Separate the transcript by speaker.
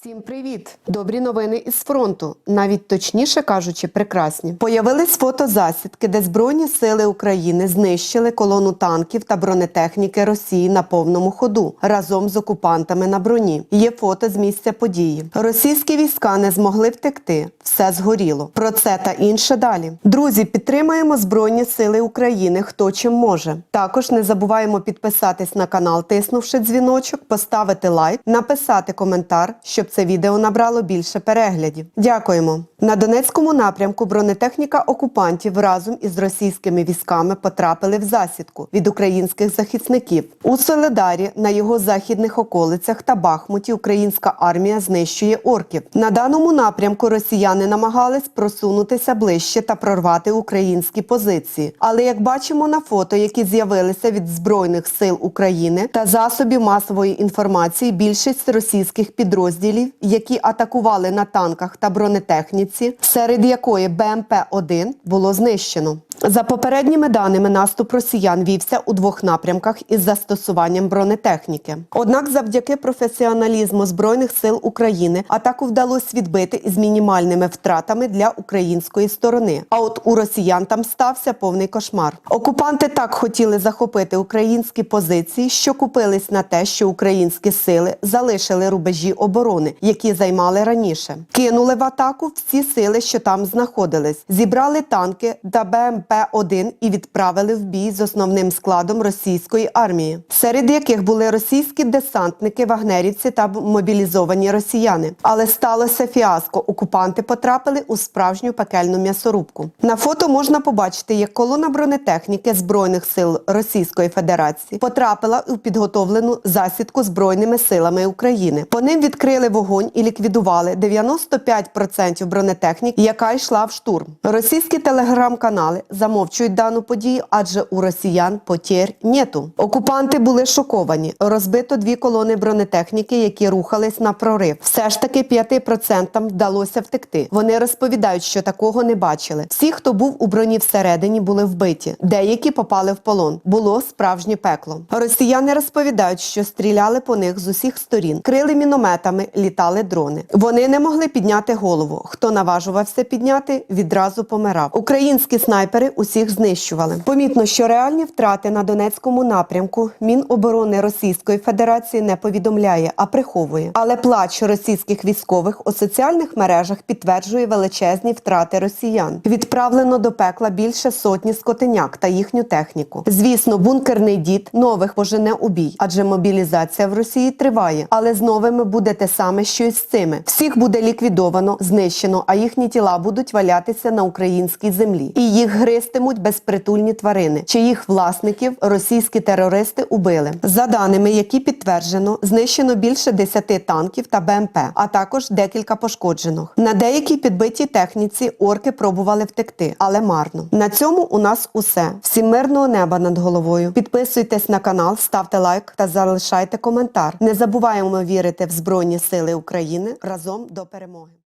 Speaker 1: Всім привіт! Добрі новини із фронту, навіть точніше кажучи, прекрасні. Появились фотозасідки, де Збройні сили України знищили колону танків та бронетехніки Росії на повному ходу разом з окупантами на броні. Є фото з місця події. Російські війська не змогли втекти. Все згоріло. Про це та інше далі. Друзі, підтримаємо Збройні сили України, хто чим може. Також не забуваємо підписатись на канал, тиснувши дзвіночок, поставити лайк, написати коментар, щоб це відео набрало більше переглядів. Дякуємо. На Донецькому напрямку бронетехніка окупантів разом із російськими військами потрапили в засідку від українських захисників. У Соледарі на його західних околицях та Бахмуті українська армія знищує орків. На даному напрямку росіяни намагались просунутися ближче та прорвати українські позиції. Але як бачимо на фото, які з'явилися від збройних сил України та засобів масової інформації, більшість російських підрозділів, які атакували на танках та бронетехніці, серед якої БМП-1 було знищено. За попередніми даними, наступ росіян вівся у двох напрямках із застосуванням бронетехніки. Однак, завдяки професіоналізму збройних сил України атаку вдалося відбити із мінімальними втратами для української сторони. А от у росіян там стався повний кошмар. Окупанти так хотіли захопити українські позиції, що купились на те, що українські сили залишили рубежі оборони, які займали раніше. Кинули в атаку всі сили, що там знаходились, зібрали танки та БМП-1 і відправили в бій з основним складом російської армії, серед яких були російські десантники, вагнерівці та мобілізовані росіяни. Але сталося фіаско. Окупанти потрапили у справжню пекельну м'ясорубку. На фото можна побачити, як колона бронетехніки збройних сил Російської Федерації потрапила у підготовлену засідку збройними силами України. По ним відкрили вогонь і ліквідували 95% бронетехніки, яка йшла в штурм. Російські телеграм-канали замовчують дану подію, адже у росіян потєр нету. Окупанти були шоковані. Розбито дві колони бронетехніки, які рухались на прорив. Все ж таки 5% вдалося втекти. Вони розповідають, що такого не бачили. Всі, хто був у броні всередині, були вбиті. Деякі попали в полон. Було справжнє пекло. Росіяни розповідають, що стріляли по них з усіх сторін, крили мінометами, літали дрони. Вони не могли підняти голову. Хто наважувався підняти, відразу помирав. Українські снайпери усіх знищували. Помітно, що реальні втрати на Донецькому напрямку Міноборони Російської Федерації не повідомляє, а приховує. Але плач російських військових у соціальних мережах підтверджує величезні втрати росіян. Відправлено до пекла більше сотні скотиняк та їхню техніку. Звісно, бункерний дід нових пожене у бій, адже мобілізація в Росії триває. Але з новими буде те саме, що й з цими. Всіх буде ліквідовано, знищено, а їхні тіла будуть валятися на українській землі. І їх гристимуть безпритульні тварини, чиїх власників російські терористи убили. За даними, які підтверджено, знищено більше 10 танків та БМП, а також декілька пошкоджених. На деякій підбитій техніці орки пробували втекти, але марно. На цьому у нас усе. Всім мирного неба над головою. Підписуйтесь на канал, ставте лайк та залишайте коментар. Не забуваємо вірити в Збройні Сили України разом до перемоги.